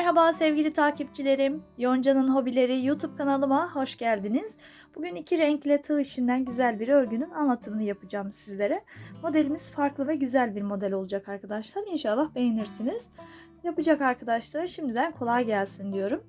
Merhaba sevgili takipçilerim. Yonca'nın hobileri YouTube kanalıma hoş geldiniz. Bugün iki renkle tığ işinden güzel bir örgünün anlatımını yapacağım sizlere. Modelimiz farklı ve güzel bir model olacak arkadaşlar. İnşallah beğenirsiniz. Yapacak arkadaşlara şimdiden kolay gelsin diyorum.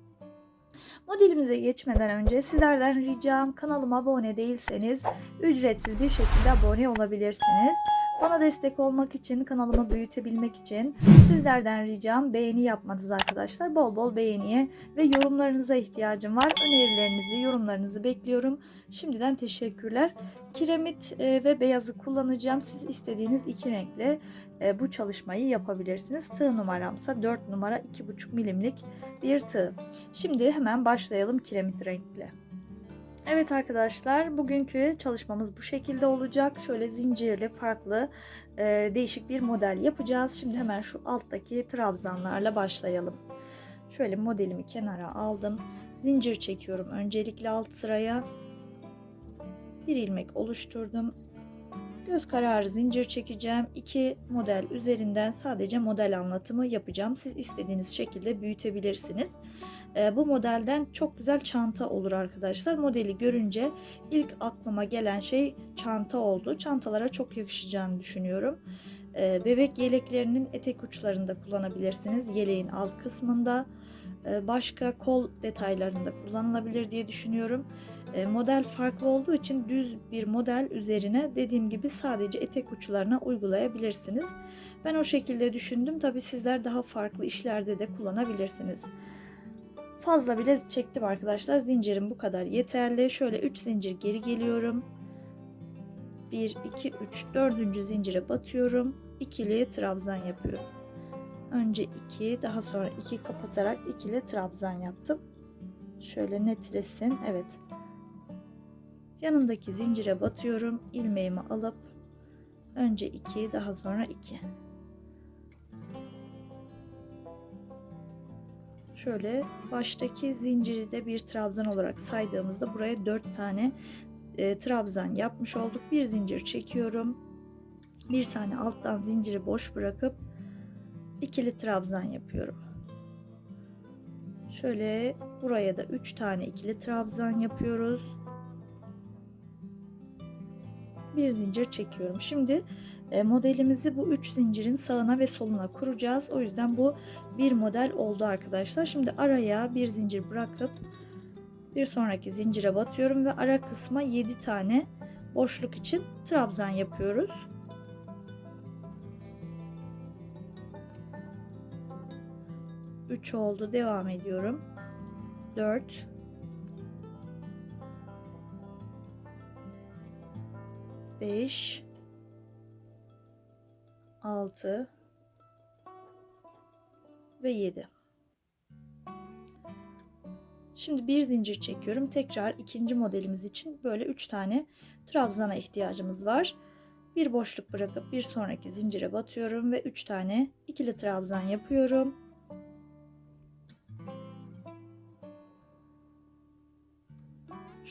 Modelimize geçmeden önce sizlerden ricam kanalıma abone değilseniz ücretsiz bir şekilde abone olabilirsiniz. Bana destek olmak için, kanalımı büyütebilmek için sizlerden ricam beğeni yapmanız arkadaşlar. Bol bol beğeniye ve yorumlarınıza ihtiyacım var. Önerilerinizi, yorumlarınızı bekliyorum. Şimdiden teşekkürler. Kiremit e, ve beyazı kullanacağım. Siz istediğiniz iki renkle e, bu çalışmayı yapabilirsiniz. Tığ numaramsa 4 numara 2,5 milimlik bir tığ. Şimdi hemen başlayalım kiremit renkle. Evet arkadaşlar bugünkü çalışmamız bu şekilde olacak. Şöyle zincirli farklı e, değişik bir model yapacağız. Şimdi hemen şu alttaki trabzanlarla başlayalım. Şöyle modelimi kenara aldım. Zincir çekiyorum öncelikle alt sıraya. Bir ilmek oluşturdum. Göz kararı zincir çekeceğim. İki model üzerinden sadece model anlatımı yapacağım. Siz istediğiniz şekilde büyütebilirsiniz. E, bu modelden çok güzel çanta olur arkadaşlar. Modeli görünce ilk aklıma gelen şey çanta oldu. Çantalara çok yakışacağını düşünüyorum. E, bebek yeleklerinin etek uçlarında kullanabilirsiniz. Yeleğin alt kısmında. E, başka kol detaylarında kullanılabilir diye düşünüyorum. E, model farklı olduğu için düz bir model üzerine dediğim gibi sadece etek uçlarına uygulayabilirsiniz. Ben o şekilde düşündüm. Tabi sizler daha farklı işlerde de kullanabilirsiniz. Fazla bile çektim arkadaşlar. Zincirim bu kadar yeterli. Şöyle 3 zincir geri geliyorum. 1, 2, 3, 4. zincire batıyorum. İkili trabzan yapıyorum. Önce 2, daha sonra 2 kapatarak ikili trabzan yaptım. Şöyle netlesin. Evet. Yanındaki zincire batıyorum. ilmeğimi alıp önce 2, daha sonra 2. Şöyle baştaki zinciri de bir trabzan olarak saydığımızda buraya 4 tane e, trabzan yapmış olduk. Bir zincir çekiyorum. Bir tane alttan zinciri boş bırakıp ikili trabzan yapıyorum. Şöyle buraya da 3 tane ikili trabzan yapıyoruz. Bir zincir çekiyorum. Şimdi e, modelimizi bu 3 zincirin sağına ve soluna kuracağız. O yüzden bu bir model oldu arkadaşlar. Şimdi araya bir zincir bırakıp bir sonraki zincire batıyorum ve ara kısma 7 tane boşluk için trabzan yapıyoruz. Üç oldu. Devam ediyorum. Dört. Beş. 6 ve 7. Şimdi bir zincir çekiyorum. Tekrar ikinci modelimiz için böyle 3 tane trabzana ihtiyacımız var. Bir boşluk bırakıp bir sonraki zincire batıyorum ve 3 tane ikili trabzan yapıyorum.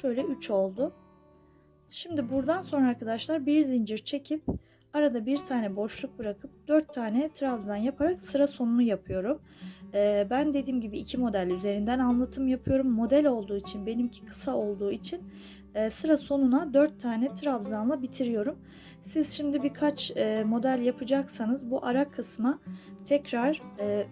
Şöyle 3 oldu. Şimdi buradan sonra arkadaşlar bir zincir çekip Arada bir tane boşluk bırakıp dört tane trabzan yaparak sıra sonunu yapıyorum. Ee, ben dediğim gibi iki model üzerinden anlatım yapıyorum. Model olduğu için benimki kısa olduğu için e, sıra sonuna dört tane trabzanla bitiriyorum. Siz şimdi birkaç e, model yapacaksanız bu ara kısma tekrar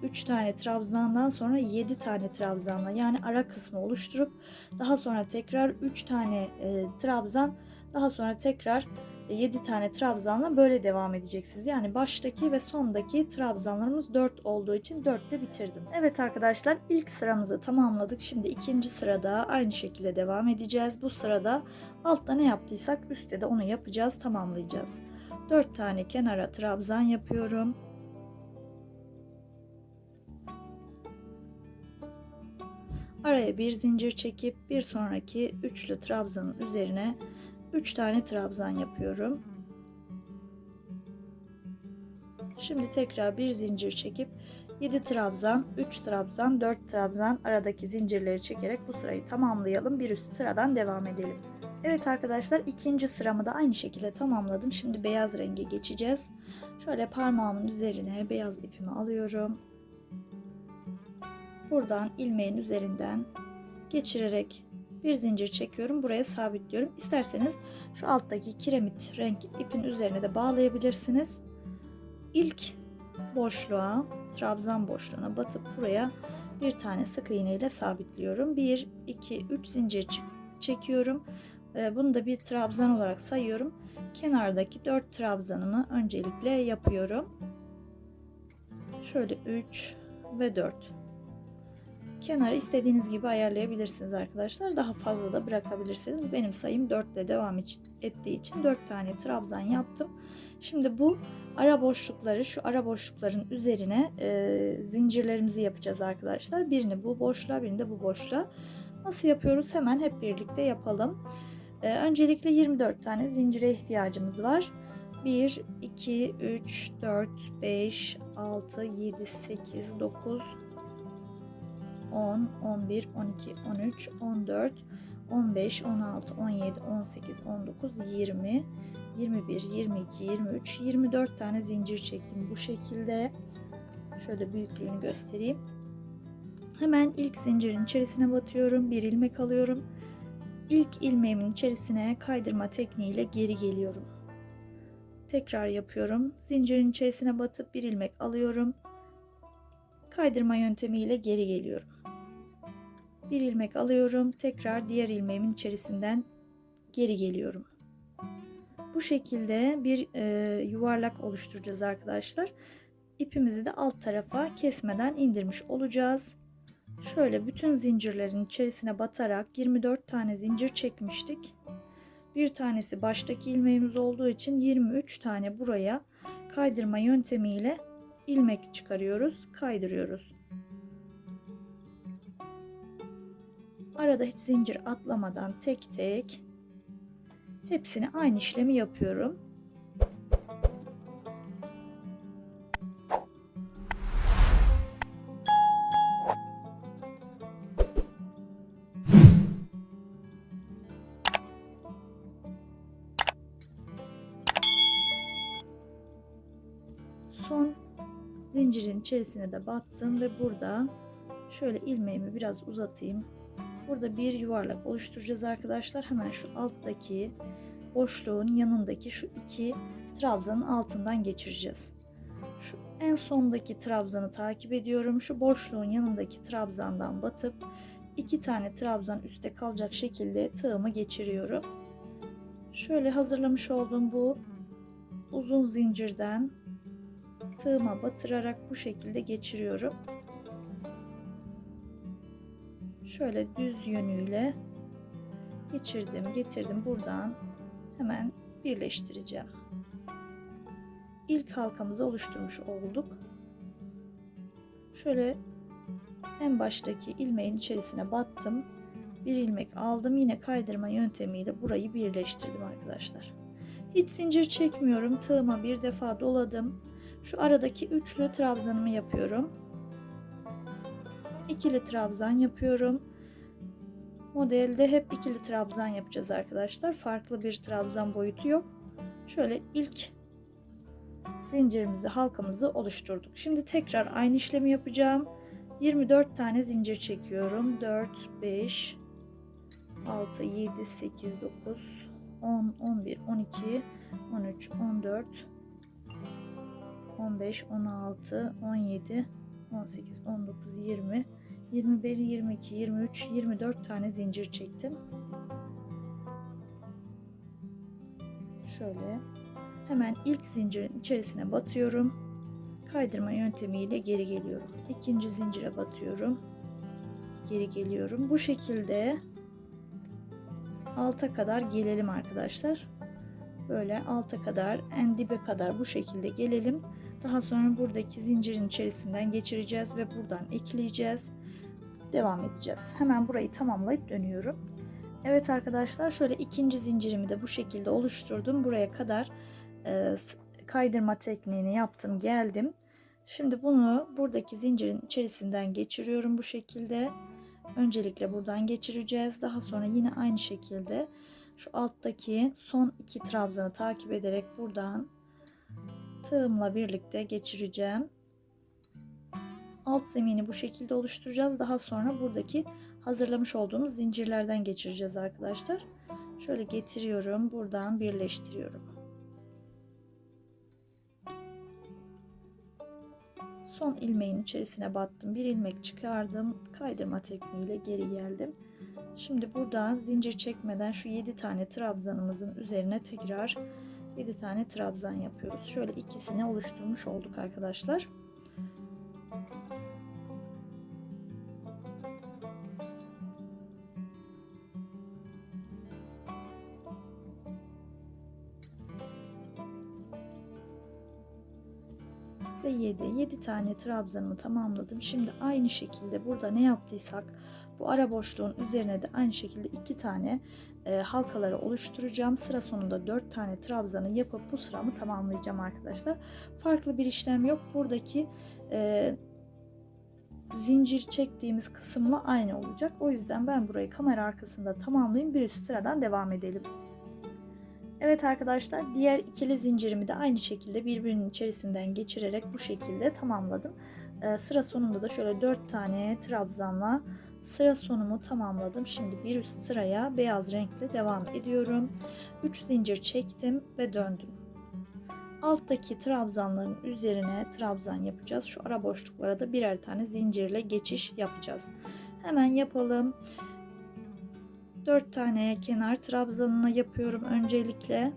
3 e, tane trabzandan sonra 7 tane trabzanla yani ara kısmı oluşturup daha sonra tekrar 3 tane e, trabzan daha sonra tekrar 7 tane trabzanla böyle devam edeceksiniz. Yani baştaki ve sondaki trabzanlarımız 4 olduğu için 4 ile bitirdim. Evet arkadaşlar ilk sıramızı tamamladık. Şimdi ikinci sırada aynı şekilde devam edeceğiz. Bu sırada altta ne yaptıysak üstte de onu yapacağız, tamamlayacağız. 4 tane kenara trabzan yapıyorum. Araya bir zincir çekip bir sonraki üçlü trabzanın üzerine 3 tane trabzan yapıyorum. Şimdi tekrar bir zincir çekip 7 trabzan, 3 trabzan, 4 trabzan aradaki zincirleri çekerek bu sırayı tamamlayalım. Bir üst sıradan devam edelim. Evet arkadaşlar ikinci sıramı da aynı şekilde tamamladım. Şimdi beyaz renge geçeceğiz. Şöyle parmağımın üzerine beyaz ipimi alıyorum. buradan ilmeğin üzerinden geçirerek bir zincir çekiyorum. Buraya sabitliyorum. İsterseniz şu alttaki kiremit renk ipin üzerine de bağlayabilirsiniz. İlk boşluğa, trabzan boşluğuna batıp buraya bir tane sık iğne ile sabitliyorum. 1, 2, 3 zincir çekiyorum. Ee, bunu da bir trabzan olarak sayıyorum. Kenardaki 4 trabzanımı öncelikle yapıyorum. Şöyle 3 ve 4. Kenarı istediğiniz gibi ayarlayabilirsiniz arkadaşlar. Daha fazla da bırakabilirsiniz. Benim sayım 4 ile devam ettiği için 4 tane trabzan yaptım. Şimdi bu ara boşlukları şu ara boşlukların üzerine e, zincirlerimizi yapacağız arkadaşlar. Birini bu boşluğa birini de bu boşluğa. Nasıl yapıyoruz hemen hep birlikte yapalım. E, öncelikle 24 tane zincire ihtiyacımız var. 1, 2, 3, 4, 5, 6, 7, 8, 9, 10, 11, 12, 13, 14, 15, 16, 17, 18, 19, 20, 21, 22, 23, 24 tane zincir çektim bu şekilde. Şöyle büyüklüğünü göstereyim. Hemen ilk zincirin içerisine batıyorum. Bir ilmek alıyorum. İlk ilmeğimin içerisine kaydırma tekniğiyle geri geliyorum. Tekrar yapıyorum. Zincirin içerisine batıp bir ilmek alıyorum. Kaydırma yöntemiyle geri geliyorum. Bir ilmek alıyorum. Tekrar diğer ilmeğimin içerisinden geri geliyorum. Bu şekilde bir e, yuvarlak oluşturacağız arkadaşlar. İpimizi de alt tarafa kesmeden indirmiş olacağız. Şöyle bütün zincirlerin içerisine batarak 24 tane zincir çekmiştik. Bir tanesi baştaki ilmeğimiz olduğu için 23 tane buraya kaydırma yöntemiyle ilmek çıkarıyoruz, kaydırıyoruz. Arada hiç zincir atlamadan tek tek hepsini aynı işlemi yapıyorum. Son zincirin içerisine de battım ve burada şöyle ilmeğimi biraz uzatayım. Burada bir yuvarlak oluşturacağız arkadaşlar. Hemen şu alttaki boşluğun yanındaki şu iki trabzanın altından geçireceğiz. Şu en sondaki trabzanı takip ediyorum. Şu boşluğun yanındaki trabzandan batıp iki tane trabzan üstte kalacak şekilde tığımı geçiriyorum. Şöyle hazırlamış olduğum bu uzun zincirden tığıma batırarak bu şekilde geçiriyorum. Şöyle düz yönüyle geçirdim, getirdim buradan hemen birleştireceğim. İlk halkamızı oluşturmuş olduk. Şöyle en baştaki ilmeğin içerisine battım. Bir ilmek aldım. Yine kaydırma yöntemiyle burayı birleştirdim arkadaşlar. Hiç zincir çekmiyorum. Tığıma bir defa doladım. Şu aradaki üçlü trabzanımı yapıyorum. İkili trabzan yapıyorum. Modelde hep ikili trabzan yapacağız arkadaşlar. Farklı bir trabzan boyutu yok. Şöyle ilk zincirimizi, halkamızı oluşturduk. Şimdi tekrar aynı işlemi yapacağım. 24 tane zincir çekiyorum. 4, 5, 6, 7, 8, 9, 10, 11, 12, 13, 14, 15, 16, 17, 18, 19, 20, 21, 22, 23, 24 tane zincir çektim. Şöyle hemen ilk zincirin içerisine batıyorum. Kaydırma yöntemiyle geri geliyorum. İkinci zincire batıyorum. Geri geliyorum. Bu şekilde alta kadar gelelim arkadaşlar. Böyle alta kadar en dibe kadar bu şekilde gelelim. Daha sonra buradaki zincirin içerisinden geçireceğiz ve buradan ekleyeceğiz. Devam edeceğiz. Hemen burayı tamamlayıp dönüyorum. Evet arkadaşlar şöyle ikinci zincirimi de bu şekilde oluşturdum. Buraya kadar e, kaydırma tekniğini yaptım geldim. Şimdi bunu buradaki zincirin içerisinden geçiriyorum bu şekilde. Öncelikle buradan geçireceğiz. Daha sonra yine aynı şekilde şu alttaki son iki trabzanı takip ederek buradan tığımla birlikte geçireceğim. Alt zemini bu şekilde oluşturacağız. Daha sonra buradaki hazırlamış olduğumuz zincirlerden geçireceğiz arkadaşlar. Şöyle getiriyorum. Buradan birleştiriyorum. Son ilmeğin içerisine battım. Bir ilmek çıkardım. Kaydırma tekniğiyle geri geldim. Şimdi buradan zincir çekmeden şu 7 tane trabzanımızın üzerine tekrar 7 tane trabzan yapıyoruz. Şöyle ikisini oluşturmuş olduk arkadaşlar. Ve 7. 7 tane trabzanımı tamamladım. Şimdi aynı şekilde burada ne yaptıysak bu ara boşluğun üzerine de aynı şekilde 2 tane e, halkaları oluşturacağım. Sıra sonunda 4 tane trabzanı yapıp bu sıramı tamamlayacağım arkadaşlar. Farklı bir işlem yok. Buradaki e, zincir çektiğimiz kısımla aynı olacak. O yüzden ben burayı kamera arkasında tamamlayayım. Bir üst sıradan devam edelim. Evet arkadaşlar diğer ikili zincirimi de aynı şekilde birbirinin içerisinden geçirerek bu şekilde tamamladım. Ee, sıra sonunda da şöyle 4 tane trabzanla sıra sonumu tamamladım. Şimdi bir üst sıraya beyaz renkle devam ediyorum. 3 zincir çektim ve döndüm. Alttaki trabzanların üzerine trabzan yapacağız. Şu ara boşluklara da birer tane zincirle geçiş yapacağız. Hemen yapalım. 4 tane kenar trabzanına yapıyorum öncelikle.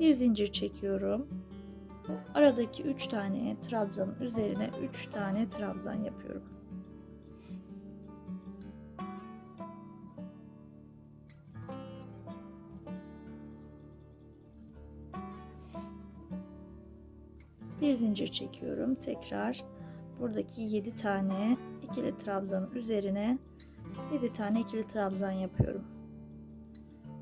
Bir zincir çekiyorum. Aradaki 3 tane trabzanın üzerine 3 tane trabzan yapıyorum. Bir zincir çekiyorum. Tekrar buradaki 7 tane ikili trabzanın üzerine 7 tane ikili trabzan yapıyorum.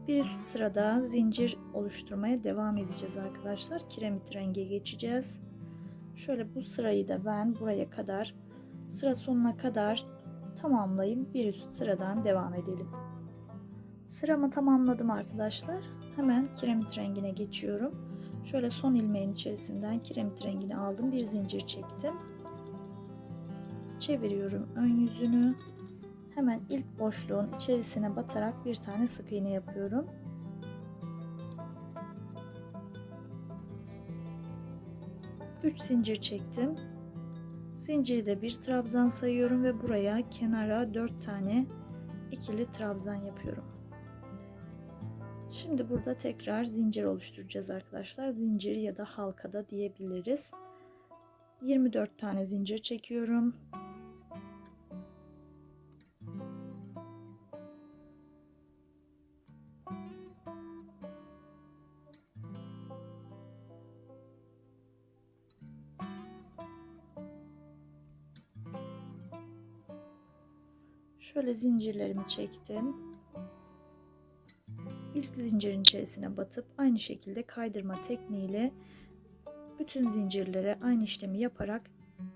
Bir üst sırada zincir oluşturmaya devam edeceğiz arkadaşlar. Kiremit renge geçeceğiz. Şöyle bu sırayı da ben buraya kadar sıra sonuna kadar tamamlayayım. Bir üst sıradan devam edelim. Sıramı tamamladım arkadaşlar. Hemen kiremit rengine geçiyorum. Şöyle son ilmeğin içerisinden kiremit rengini aldım. Bir zincir çektim. Çeviriyorum ön yüzünü hemen ilk boşluğun içerisine batarak bir tane sık iğne yapıyorum. Üç zincir çektim. Zincirde bir trabzan sayıyorum ve buraya kenara dört tane ikili trabzan yapıyorum. Şimdi burada tekrar zincir oluşturacağız arkadaşlar. Zincir ya da halkada diyebiliriz. 24 tane zincir çekiyorum. Şöyle zincirlerimi çektim. İlk zincirin içerisine batıp aynı şekilde kaydırma tekniğiyle bütün zincirlere aynı işlemi yaparak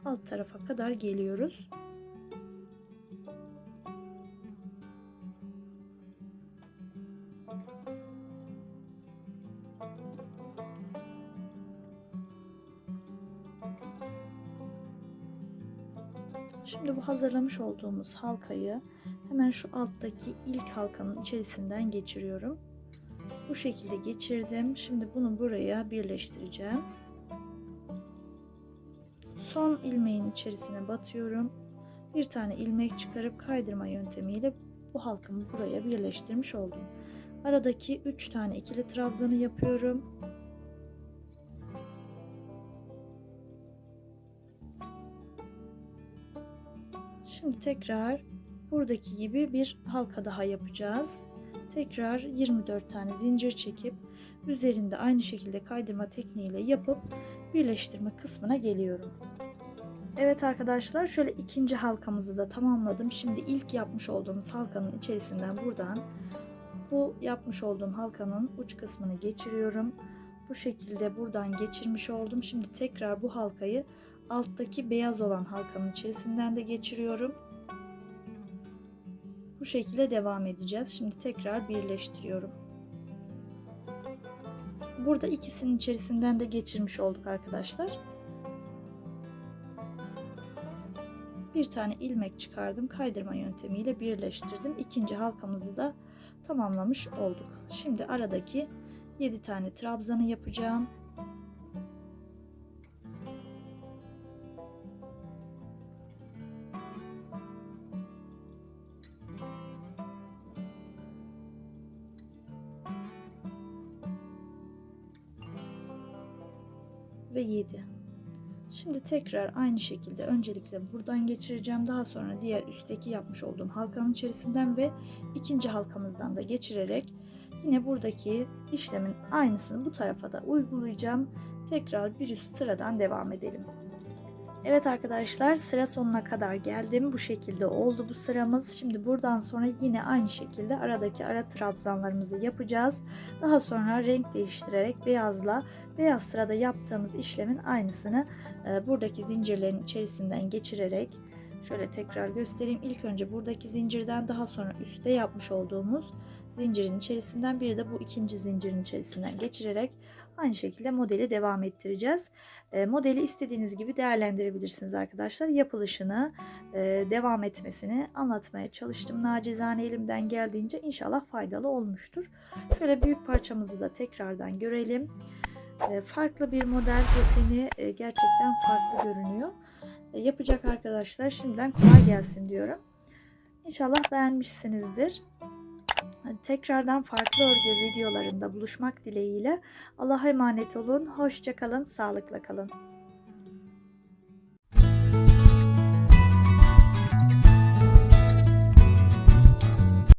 alt tarafa kadar geliyoruz. Şimdi bu hazırlamış olduğumuz halkayı hemen şu alttaki ilk halkanın içerisinden geçiriyorum. Bu şekilde geçirdim. Şimdi bunu buraya birleştireceğim. Son ilmeğin içerisine batıyorum. Bir tane ilmek çıkarıp kaydırma yöntemiyle bu halkamı buraya birleştirmiş oldum. Aradaki 3 tane ikili trabzanı yapıyorum. Şimdi tekrar buradaki gibi bir halka daha yapacağız. Tekrar 24 tane zincir çekip üzerinde aynı şekilde kaydırma tekniğiyle yapıp birleştirme kısmına geliyorum. Evet arkadaşlar şöyle ikinci halkamızı da tamamladım. Şimdi ilk yapmış olduğumuz halkanın içerisinden buradan bu yapmış olduğum halkanın uç kısmını geçiriyorum. Bu şekilde buradan geçirmiş oldum. Şimdi tekrar bu halkayı alttaki beyaz olan halkanın içerisinden de geçiriyorum. Bu şekilde devam edeceğiz. Şimdi tekrar birleştiriyorum. Burada ikisinin içerisinden de geçirmiş olduk arkadaşlar. bir tane ilmek çıkardım. Kaydırma yöntemiyle birleştirdim. İkinci halkamızı da tamamlamış olduk. Şimdi aradaki 7 tane trabzanı yapacağım. Ve 7. Şimdi tekrar aynı şekilde öncelikle buradan geçireceğim. Daha sonra diğer üstteki yapmış olduğum halkanın içerisinden ve ikinci halkamızdan da geçirerek yine buradaki işlemin aynısını bu tarafa da uygulayacağım. Tekrar bir üst sıradan devam edelim. Evet arkadaşlar sıra sonuna kadar geldim. Bu şekilde oldu bu sıramız. Şimdi buradan sonra yine aynı şekilde aradaki ara trabzanlarımızı yapacağız. Daha sonra renk değiştirerek beyazla beyaz sırada yaptığımız işlemin aynısını e, buradaki zincirlerin içerisinden geçirerek şöyle tekrar göstereyim. İlk önce buradaki zincirden daha sonra üstte yapmış olduğumuz zincirin içerisinden bir de bu ikinci zincirin içerisinden geçirerek aynı şekilde modeli devam ettireceğiz. E, modeli istediğiniz gibi değerlendirebilirsiniz arkadaşlar. Yapılışını, e, devam etmesini anlatmaya çalıştım. Nacizane elimden geldiğince inşallah faydalı olmuştur. Şöyle büyük parçamızı da tekrardan görelim. E, farklı bir model deseni e, gerçekten farklı görünüyor. E, yapacak arkadaşlar şimdiden kolay gelsin diyorum. İnşallah beğenmişsinizdir. Tekrardan farklı örgü videolarında buluşmak dileğiyle Allah'a emanet olun. Hoşçakalın, sağlıkla kalın.